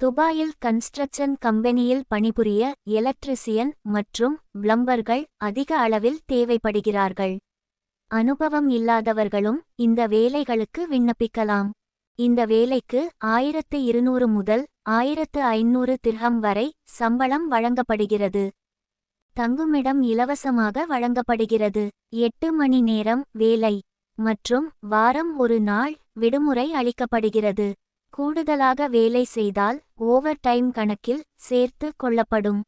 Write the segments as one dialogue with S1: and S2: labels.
S1: துபாயில் கன்ஸ்ட்ரக்ஷன் கம்பெனியில் பணிபுரிய எலக்ட்ரிசியன் மற்றும் பிளம்பர்கள் அதிக அளவில் தேவைப்படுகிறார்கள். அனுபவம் இல்லாதவர்களும் இந்த வேலைகளுக்கு விண்ணப்பிக்கலாம். இந்த வேலைக்கு ஆயிரத்து இருநூறு முதல் ஆயிரத்து ஐநூறு திர்ஹம் வரை சம்பளம் வழங்கப்படுகிறது. தங்குமிடம் இலவசமாக வழங்கப்படுகிறது. எட்டு மணி நேரம் வேலை மற்றும் வாரம் ஒரு நாள் விடுமுறை அளிக்கப்படுகிறது. கூடுதலாக வேலை செய்தால் ஓவர் டைம் கணக்கில் சேர்த்து கொள்ளப்படும்.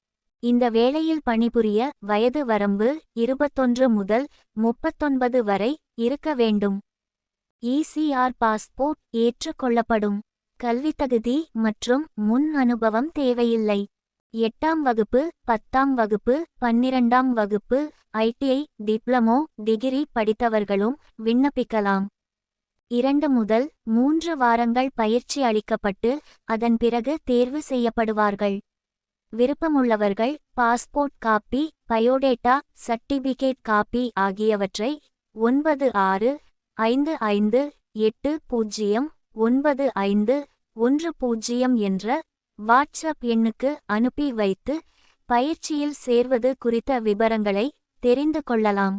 S1: இந்த வேளையில் பணிபுரிய வயது வரம்பு இருபத்தொன்று முதல் முப்பத்தொன்பது வரை இருக்க வேண்டும். இசிஆர் பாஸ்போர்ட் ஏற்றுக்கொள்ளப்படும் கல்வித்தகுதி மற்றும் முன் அனுபவம் தேவையில்லை. எட்டாம் வகுப்பு பத்தாம் வகுப்பு பன்னிரண்டாம் வகுப்பு ஐடிஐ டிப்ளமோ டிகிரி படித்தவர்களும் விண்ணப்பிக்கலாம். இரண்டு முதல் மூன்று வாரங்கள் பயிற்சி அளிக்கப்பட்டு அதன் பிறகு தேர்வு செய்யப்படுவார்கள். விருப்பமுள்ளவர்கள் passport copy biodata certificate copy ஆகியவற்றை ஒன்பது ஆறு ஐந்து ஐந்து எட்டு பூஜ்ஜியம் ஒன்பது ஐந்து ஒன்று பூஜ்ஜியம் என்ற வாட்ஸ்அப் எண்ணுக்கு அனுப்பி வைத்து பயிற்சியில் சேர்வது குறித்த விவரங்களை தெரிந்து கொள்ளலாம்.